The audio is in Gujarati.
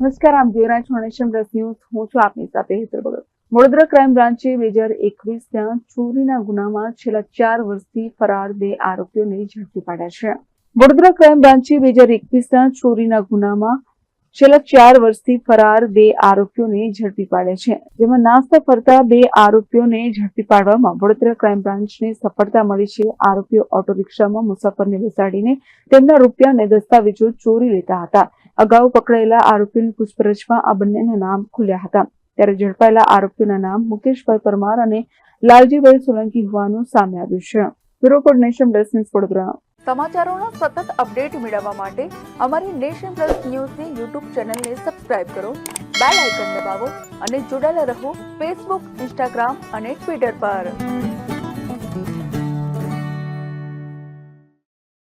નમસ્કાર આપ જોઈ રહ્યા છો નેશન પ્લસ હું છું આપની સાથે હેતર ભગત. વડોદરા ક્રાઇમ બ્રાન્ચે બે હજાર એકવીસના ચોરીના ગુનામાં છેલ્લા ચાર વર્ષથી ફરાર બે આરોપીઓને ઝડપી પાડ્યા છે. વડોદરા ક્રાઇમ બ્રાન્ચે બે હજાર એકવીસના ચોરીના ગુનામાં છેલ્લા ચાર વર્ષથી ફરાર બે આરોપીઓને ઝડપી પાડ્યા છે. જેમાં નાસ્તા ફરતા બે આરોપીઓને ઝડપી પાડવામાં વડોદરા ક્રાઇમ બ્રાન્ચને સફળતા મળી છે. આરોપીઓ ઓટો રિક્ષામાં મુસાફરને બેસાડીને તેમના રૂપિયા અને દસ્તાવેજો ચોરી લેતા હતા. અગાઉ પકડાયેલા આરોપીની પૂછપરછમાં આ બંનેના નામ ખુલ્યા હતા. ત્યારે ઝડપાયેલા આરોપીઓના નામ મુકેશભાઈ પરમાર અને લાલજીભાઈ સોલંકી હોવાનું સામે આવ્યું છે. Bureau nation plus news Vadodara. સમાચારોના સતત અપડેટ મેળવવા માટે અમારી નેશન પ્લસ ન્યૂઝની યુટ્યુબ ચેનલને સબસ્ક્રાઇબ કરો, બેલ આઇકન દબાવો અને જોડાયેલા રહો ફેસબુક, ઇન્સ્ટાગ્રામ અને ટ્વિટર પર.